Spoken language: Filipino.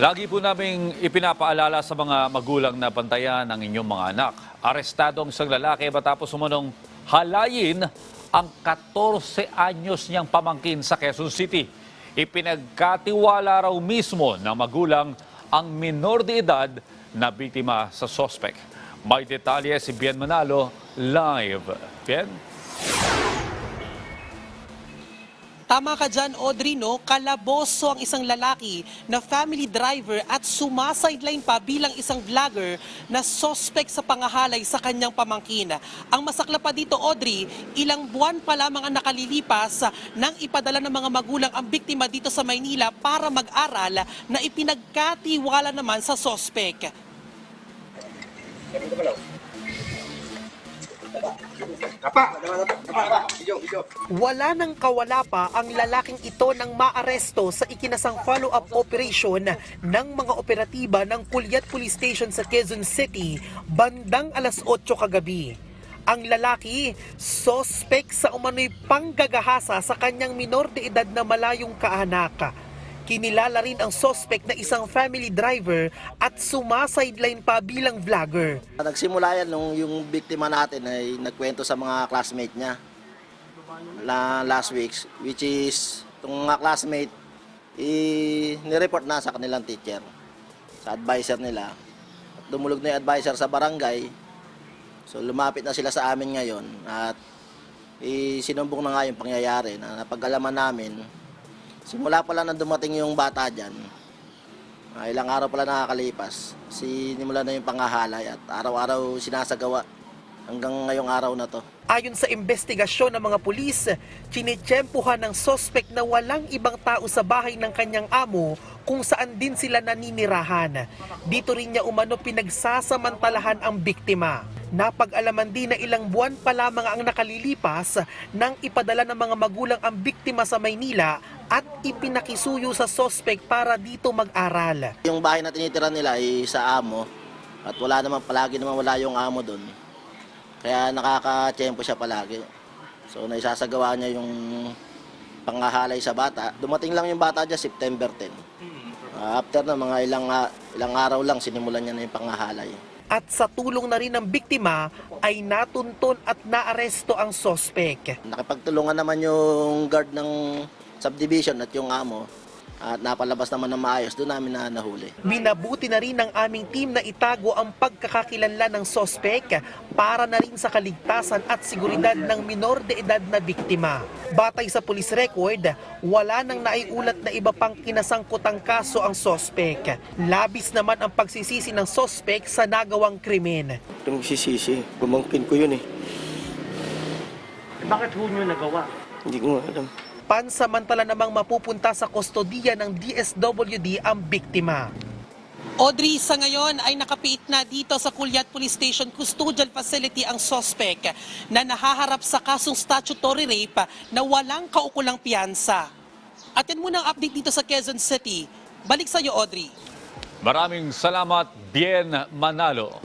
Lagi po naming ipinapaalala sa mga magulang na bantayan ng inyong mga anak. Arestado ang isang lalaki matapos umunong halayin ang 14 anyos niyang pamangkin sa Quezon City. Ipinagkatiwala raw mismo ng magulang ang minor de edad na biktima sa sospek. May detalye si Bien Manalo live. Bien? Tama ka dyan, Audrey, no? Kalaboso ang isang lalaki na family driver at sumasideline pa bilang isang vlogger na sospek sa pangahalay sa kanyang pamangkin. Ang masakla pa dito, Audrey, ilang buwan pa lamang ang nakalilipas nang ipadala ng mga magulang ang biktima dito sa Maynila para mag-aral na ipinagkatiwala naman sa sospek. Wala nang kawala pa ang lalaking ito nang maaresto sa ikinasang follow-up operation ng mga operatiba ng Pulyat Police Station sa Quezon City bandang alas 8 kagabi. Ang lalaki, sospek sa umano'y panggagahasa sa kanyang minor de edad na malayong kaanak. Kinilala rin ang sospek na isang family driver at sumasideline pa bilang vlogger. Nagsimula yan nung yung biktima natin ay nagkwento sa mga classmate niya la last weeks which is itong mga classmate i nireport na sa kanilang teacher sa advisor nila at dumulog na yung advisor sa barangay so lumapit na sila sa amin ngayon at isinumbong na nga yung pangyayari na napag-alaman namin simula pa lang na dumating yung bata dyan. Ah, ilang araw pala nakakalipas, sinimula na yung pangahalay at araw-araw sinasagawa hanggang ngayong araw na to. Ayon sa investigasyon ng mga pulis, chinitsyempuhan ng sospek na walang ibang tao sa bahay ng kanyang amo kung saan din sila naninirahan. Dito rin niya umano pinagsasamantalahan ang biktima. Napag-alaman din na ilang buwan pa lamang ang nakalilipas nang ipadala ng mga magulang ang biktima sa Maynila at ipinakisuyo sa sospek para dito mag-aral. Yung bahay na tinitira nila ay sa amo at wala naman palagi naman wala yung amo doon. Kaya nakaka-tiyempo siya palagi. So naisasagawa niya yung pangahalay sa bata. Dumating lang yung bata dyan September 10. Ah, after na mga ilang, ah, ilang araw lang sinimulan niya na yung pangahalay. At sa tulong na rin ng biktima ay natunton at naaresto ang sospek. Nakipagtulungan naman yung guard ng subdivision at yung amo at napalabas naman ng maayos, doon namin na nahuli. Minabuti na rin ng aming team na itago ang pagkakakilanlan ng sospek para na rin sa kaligtasan at seguridad ng minor de edad na biktima. Batay sa police record, wala nang naiulat na iba pang kinasangkutang kaso ang sospek. Labis naman ang pagsisisi ng sospek sa nagawang krimen. Ito magsisisi. Pumangkin ko yun eh. Bakit ho nyo nagawa? Hindi ko alam. Pansamantala namang mapupunta sa kustodiya ng DSWD ang biktima. Audrey, sa ngayon ay nakapiit na dito sa Kulyat Police Station Custodial Facility ang sospek na nahaharap sa kasong statutory rape na walang kaukulang piyansa. Atin muna ang update dito sa Quezon City. Balik sa iyo, Audrey. Maraming salamat, Bien Manalo.